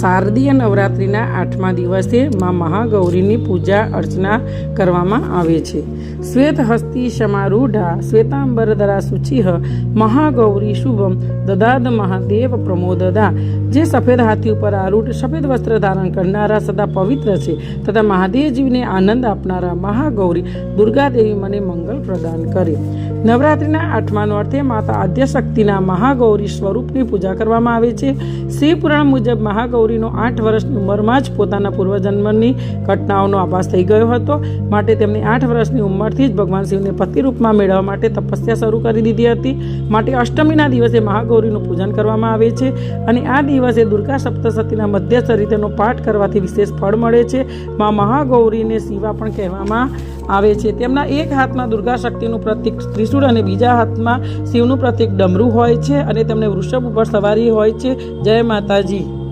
શારદીય નવરાત્રિના આઠમા દિવસે માં મહાગૌરીની પૂજા અર્ચના કરવામાં આવે છે. શ્વેત હસ્તી સમારૂઢા શ્વેતાંબરધરા સુચિહ મહાગૌરી શુભમ દદાદ મહાદેવ પ્રમોદદા. જે સફેદ હાથી ઉપર આરૂઢ સફેદ વસ્ત્ર ધારણ કરનારા સદા પવિત્ર છે તથા મહાદેવજીને આનંદ આપનારા મહાગૌરી દુર્ગાદેવી મને મંગલ પ્રદાન કરે. નવરાત્રિના આઠમાનો અર્થે માતા આદ્યશક્તિના મહાગૌરી સ્વરૂપની પૂજા કરવામાં આવે છે. શિવપુરાણ મુજબ મુજબ મહાગૌરીનો આઠ વર્ષની ઉંમરમાં જ પોતાના પૂર્વજન્મની ઘટનાઓનો આભાસ થઈ ગયો હતો. માટે તેમની આઠ વર્ષની ઉંમરથી જ ભગવાન શિવને પતિ રૂપમાં મેળવવા માટે તપસ્યા શરૂ કરી દીધી હતી. માટે અષ્ટમીના દિવસે મહાગૌરીનું પૂજન કરવામાં આવે છે અને આ દિવસે દુર્ગા સપ્તસતીના મધ્યસ્થ રીતેનો પાઠ કરવાથી વિશેષ ફળ મળે છે. માં મહાગૌરીને શિવા પણ કહેવામાં આવે છે. તેમના એક હાથમાં દુર્ગા શક્તિનું પ્રતીક ત્રિશૂળ અને બીજા હાથમાં શિવનું પ્રતીક ડમરું હોય છે અને તેમને વૃષભ ઉપર સવારી હોય છે. જય માતાજી.